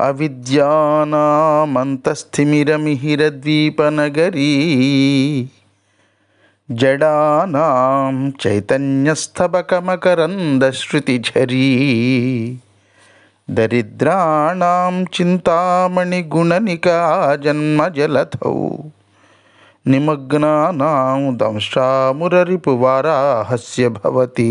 అవిద్యానామంతస్థిమిరమిహిరద్వీపనగరీ జడానాం చైతన్యస్తబకమకరందశ్రుతిఝరీ దరిద్రాణం చింతామణిగుణనికా జన్మజలధౌ నిమగ్నానాం దంశామురరిపువారాహస్య భవతి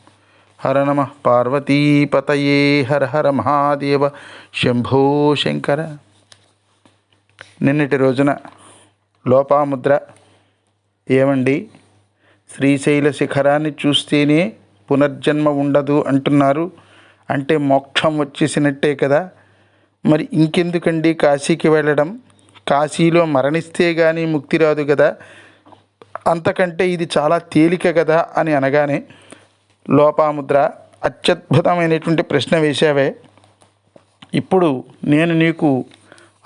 హర నమ పార్వతీపతయే హర హర మహాదేవ శంభో శంకర. నిన్నటి రోజున లోపాముద్ర ఏమండి? శ్రీశైల శిఖరాన్ని చూస్తేనే పునర్జన్మ ఉండదు అంటున్నారు. అంటే మోక్షం వచ్చేసినట్టే కదా. మరి ఇంకెందుకండి కాశీకి వెళ్ళడం? కాశీలో మరణిస్తే కానీ ముక్తి రాదు కదా. అంతకంటే ఇది చాలా తేలిక కదా అని అనగానే లోపాముద్ర అత్యద్భుతమైనటువంటి ప్రశ్న వేశావే. ఇప్పుడు నేను నీకు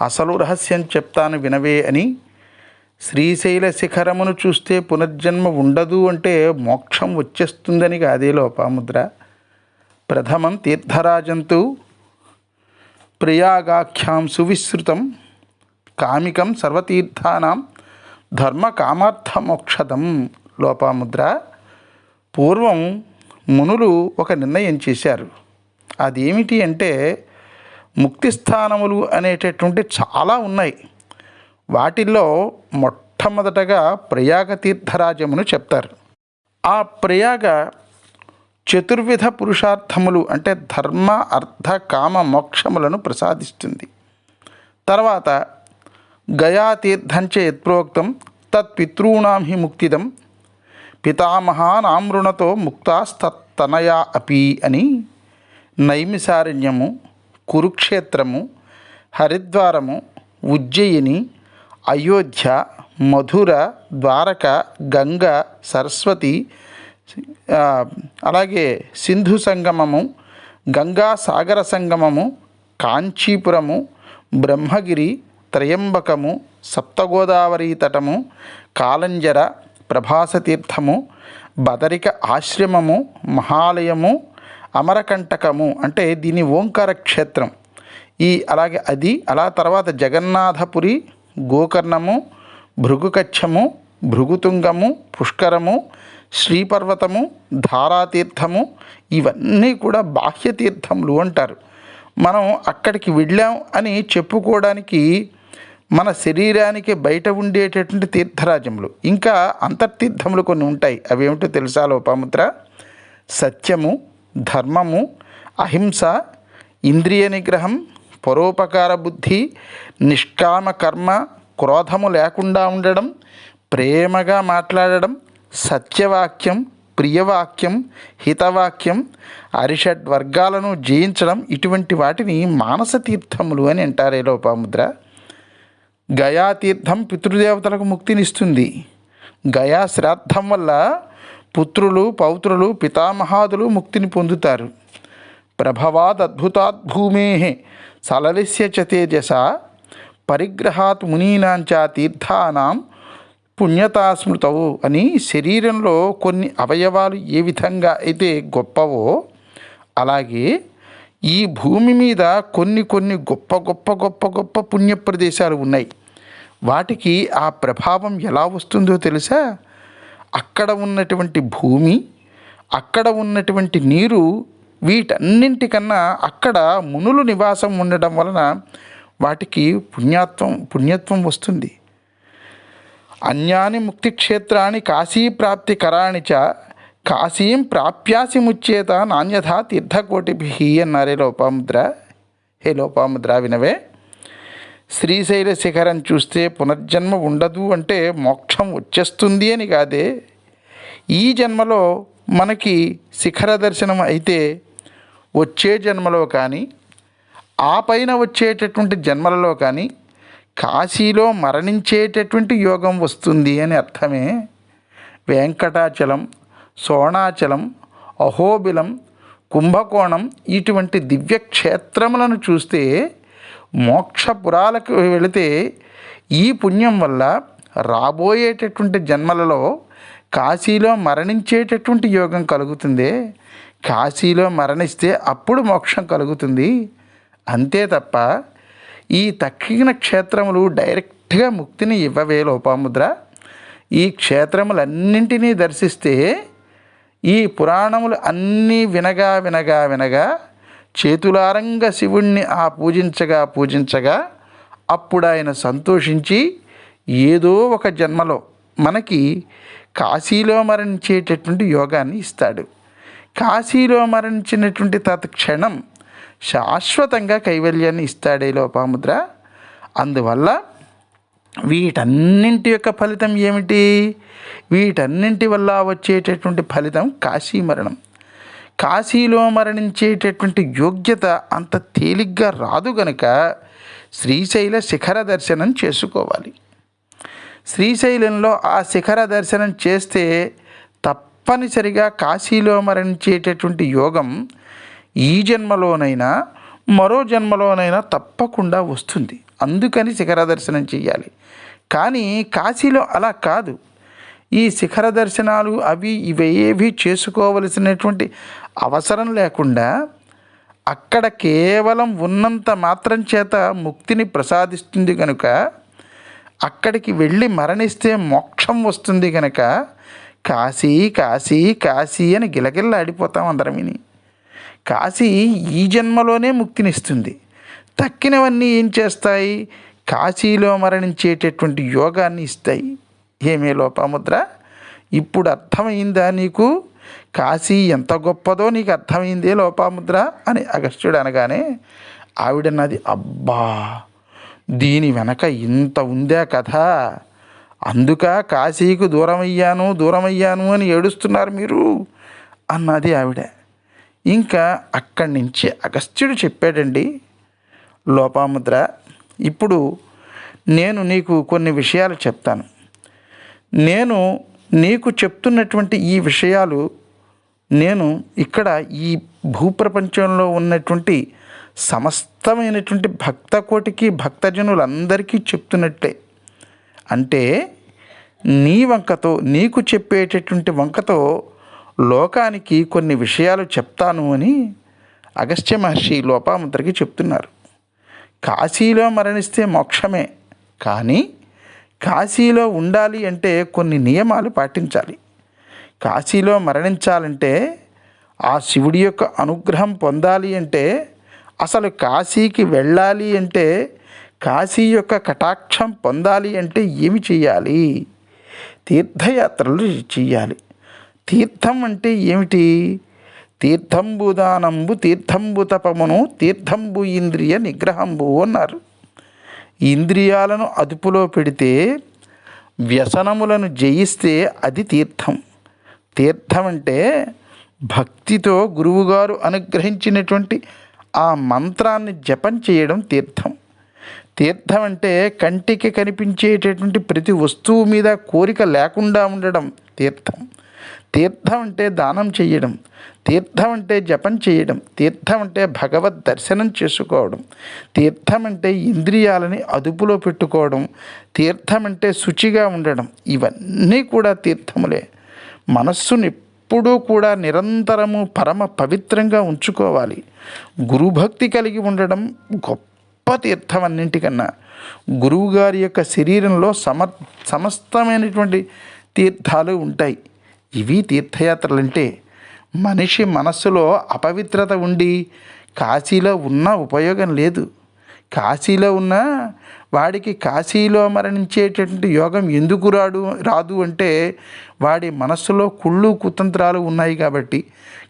అసలు రహస్యం చెప్తాను వినవే అని శ్రీశైల శిఖరమును చూస్తే పునర్జన్మ ఉండదు అంటే మోక్షం వచ్చేస్తుందని కాదే లోపాముద్ర. ప్రథమం తీర్థరాజంతు ప్రియాగాఖ్యాం సువిశ్రుతం కామికం సర్వతీర్థానాం ధర్మ కామార్థ మోక్షదం లోపాముద్ర. పూర్వం మునులు ఒక నిర్ణయం చేశారు. అదేమిటి అంటే ముక్తి స్థానములు అనేటటువంటి చాలా ఉన్నాయి. వాటిల్లో మొట్టమొదటగా ప్రయాగ తీర్థరాజమును చెప్తారు. ఆ ప్రయాగ చతుర్విధ పురుషార్థములు అంటే ధర్మ అర్థ కామ మోక్షములను ప్రసాదిస్తుంది. తర్వాత గయాతీర్థంచ యత్ప్రోక్తం తత్పితॄణాం హి ముక్తిదం పితామహానామృణతో ముక్తాస్తనయా అపి అని నైమిసారణ్యము కురుక్షేత్రము హరిద్వారము ఉజ్జయిని అయోధ్య మధుర ద్వారక గంగ సరస్వతి అలాగే సింధు సంగమము గంగా సాగర సంగమము కాంచీపురము బ్రహ్మగిరి త్రయంబకము సప్తగోదావరి తటము కాలంజర ప్రభాసతీర్థము బదరిక ఆశ్రమము మహాలయము అమరకంటకము అంటే దీని ఓంకార క్షేత్రం. ఈ అలాగే అది అలా తర్వాత జగన్నాథపురి గోకర్ణము భృగుకచ్చము భృగుతుంగము పుష్కరము శ్రీపర్వతము ధారాతీర్థము ఇవన్నీ కూడా బాహ్య తీర్థములు అంటారు. మనం అక్కడికి వెళ్ళాం అని చెప్పుకోవడానికి మన శరీరానికి బయట ఉండేటటువంటి తీర్థరాజములు ఇంకా అంతర్తీర్థములు కొన్ని ఉంటాయి. అవేమిటో తెలుసా లోపాముద్ర? సత్యము ధర్మము అహింస ఇంద్రియ నిగ్రహం పరోపకార బుద్ధి నిష్కామ కర్మ క్రోధము లేకుండా ఉండడం ప్రేమగా మాట్లాడడం సత్యవాక్యం ప్రియవాక్యం హితవాక్యం అరిషడ్ వర్గాలను జయించడం ఇటువంటి వాటిని మానస తీర్థములు అని అంటారే లోపాముద్ర. గయా తీర్థం పితృదేవతలకు ముక్తినిస్తుంది. గయా శ్రాద్ధం వల్ల పుత్రులు పౌత్రులు పితామహాదులు ముక్తిని పొందుతారు. ప్రభవాద్ అద్భుతాత్ భూమే సలలిస్య చ తేజస పరిగ్రహాత్ మునీనాంచా తీర్థానాం పుణ్యతాస్మృతవు అని శరీరంలో కొన్ని అవయవాలు ఏ విధంగా అయితే గొప్పవో అలాగే ఈ భూమి మీద కొన్ని కొన్ని గొప్ప గొప్ప గొప్ప గొప్ప పుణ్య ప్రదేశాలు ఉన్నాయి. వాటికి ఆ ప్రభావం ఎలా వస్తుందో తెలుసా? అక్కడ ఉన్నటువంటి భూమి అక్కడ ఉన్నటువంటి నీరు వీటన్నింటికన్నా అక్కడ మునులు నివాసం ఉండడం వలన వాటికి పుణ్యాత్వం పుణ్యత్వం వస్తుంది. అన్యాని ముక్తి క్షేత్రాన్ని కాశీ ప్రాప్తి చ కాశీం ప్రాప్యాసి ముచ్చేత నాణ్యథా తీర్థకోటిభి అన్నారే లోపాముద్ర. హే లోపాముద్ర వినవే. శ్రీశైల శిఖరం చూస్తే పునర్జన్మ ఉండదు అంటే మోక్షం వచ్చేస్తుంది అని కాదే. ఈ జన్మలో మనకి శిఖర దర్శనం అయితే వచ్చే జన్మలో కానీ ఆ పైన వచ్చేటటువంటి జన్మలలో కానీ కాశీలో మరణించేటటువంటి యోగం వస్తుంది అని అర్థమే. వెంకటాచలం సోణాచలం అహోబిలం కుంభకోణం ఇటువంటి దివ్య క్షేత్రములను చూస్తే మోక్షపురాలకు వెళితే ఈ పుణ్యం వల్ల రాబోయేటటువంటి జన్మలలో కాశీలో మరణించేటటువంటి యోగం కలుగుతుంది. కాశీలో మరణిస్తే అప్పుడు మోక్షం కలుగుతుంది. అంతే తప్ప ఈ తక్కిన క్షేత్రములు డైరెక్ట్గా ముక్తిని ఇవ్వవే లోపాముద్ర. ఈ క్షేత్రములన్నింటినీ దర్శిస్తే ఈ పురాణములు అన్నీ వినగా వినగా వినగా చేతులారంగ శివుణ్ణి ఆ పూజించగా పూజించగా అప్పుడు ఆయన సంతోషించి ఏదో ఒక జన్మలో మనకి కాశీలో మరణించేటటువంటి యోగాన్ని ఇస్తాడు. కాశీలో మరణించినటువంటి తత్క్షణం శాశ్వతంగా కైవల్యాన్ని ఇస్తాడే లోపాముద్ర అందువల్ల వీటన్నింటి యొక్క ఫలితం ఏమిటి? వీటన్నింటి వల్ల వచ్చేటటువంటి ఫలితం కాశీ మరణం. కాశీలో మరణించేటటువంటి యోగ్యత అంత తేలిగ్గా రాదు గనుక శ్రీశైల శిఖర దర్శనం చేసుకోవాలి. శ్రీశైలంలో ఆ శిఖర దర్శనం చేస్తే తప్పనిసరిగా కాశీలో మరణించేటటువంటి యోగం ఈ జన్మలోనైనా మరో జన్మలోనైనా తప్పకుండా వస్తుంది. అందుకని శిఖర దర్శనం చేయాలి కానీ కాశీలో అలా కాదు. ఈ శిఖర దర్శనాలు అవి ఇవేవి చేసుకోవలసినటువంటి అవసరం లేకుండా అక్కడ కేవలం ఉన్నంత మాత్రం చేత ముక్తిని ప్రసాదిస్తుంది కనుక అక్కడికి వెళ్ళి మరణిస్తే మోక్షం వస్తుంది కనుక కాశీ కాశీ కాశీ అని గిలగిల్లాడిపోతాం అందరం విని కాశీ ఈ జన్మలోనే ముక్తినిస్తుంది. తక్కినవన్నీ ఏం చేస్తాయి? కాశీలో మరణించేటటువంటి యోగాన్ని ఇస్తాయి. ఏమే లోపముద్ర ఇప్పుడు అర్థమైందా నీకు? కాశీ ఎంత గొప్పదో నీకు అర్థమైందే లోపాముద్ర అని అగస్త్యుడు అనగానే ఆవిడన్నది అబ్బా దీని వెనక ఇంత ఉందే కథ? అందుక కాశీకు దూరమయ్యాను దూరమయ్యాను అని ఏడుస్తున్నారు మీరు? అన్నది ఆవిడ. ఇంకా అక్కడి నుంచి అగస్త్యుడు చెప్పాడండి లోపాముద్ర. ఇప్పుడు నేను నీకు కొన్ని విషయాలు చెప్తాను. నేను నీకు చెప్తున్నటువంటి ఈ విషయాలు నేను ఇక్కడ ఈ భూప్రపంచంలో ఉన్నటువంటి సమస్తమైనటువంటి భక్త కోటికి భక్తజనులందరికీ చెప్తున్నట్టే. అంటే నీ వంకతో నీకు చెప్పేటటువంటి వంకతో లోకానికి కొన్ని విషయాలు చెప్తాను అని అగస్త్య మహర్షి లోపాముద్రకి చెప్తున్నారు. కాశీలో మరణిస్తే మోక్షమే. కానీ కాశీలో ఉండాలి అంటే కొన్ని నియమాలు పాటించాలి. కాశీలో మరణించాలంటే ఆ శివుడి యొక్క అనుగ్రహం పొందాలి అంటే అసలు కాశీకి వెళ్ళాలి అంటే కాశీ యొక్క కటాక్షం పొందాలి అంటే ఏమి చేయాలి? తీర్థయాత్రలు చేయాలి. తీర్థం అంటే ఏమిటి? తీర్థంబు దానంబు తీర్థంబు తపమును తీర్థంబు ఇంద్రియ నిగ్రహంబు అన్నారు. ఇంద్రియాలను అదుపులో పెడితే వ్యసనములను జయిస్తే అది తీర్థం. తీర్థం అంటే భక్తితో గురువుగారు అనుగ్రహించినటువంటి ఆ మంత్రాన్ని జపం చేయడం తీర్థం. తీర్థం అంటే కంటికి కనిపించేటటువంటి ప్రతి వస్తువు మీద కోరిక లేకుండా ఉండడం తీర్థం. తీర్థం అంటే దానం చేయడం తీర్థం అంటే జపం చేయడం తీర్థం అంటే భగవద్ దర్శనం చేసుకోవడం తీర్థం అంటే ఇంద్రియాలని అదుపులో పెట్టుకోవడం తీర్థం అంటే శుచిగా ఉండడం ఇవన్నీ కూడా తీర్థములే. మనస్సుని ఎప్పుడూ కూడా నిరంతరము పరమ పవిత్రంగా ఉంచుకోవాలి. గురుభక్తి కలిగి ఉండడం గొప్ప తీర్థం అన్నింటికన్నా. గురువుగారి యొక్క శరీరంలో సమ సమస్తమైనటువంటి తీర్థాలు ఉంటాయి. ఇవి తీర్థయాత్రలు అంటే మనిషి మనస్సులో అపవిత్రత ఉండి కాశీలో ఉన్న ఉపయోగం లేదు. కాశీలో ఉన్న వాడికి కాశీలో మరణించేటటువంటి యోగం ఎందుకు రాడు రాదు అంటే వాడి మనస్సులో కుళ్ళు కుతంత్రాలు ఉన్నాయి కాబట్టి.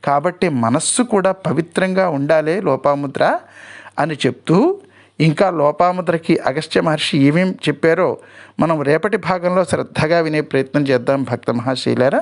కాబట్టి మనస్సు కూడా పవిత్రంగా ఉండాలి లోపాముద్ర అని చెప్తూ ఇంకా లోపాముద్రకి అగస్త్య మహర్షి ఏమేం చెప్పారో మనం రేపటి భాగంలో శ్రద్ధగా వినే ప్రయత్నం చేద్దాం భక్త మహాశీలారా.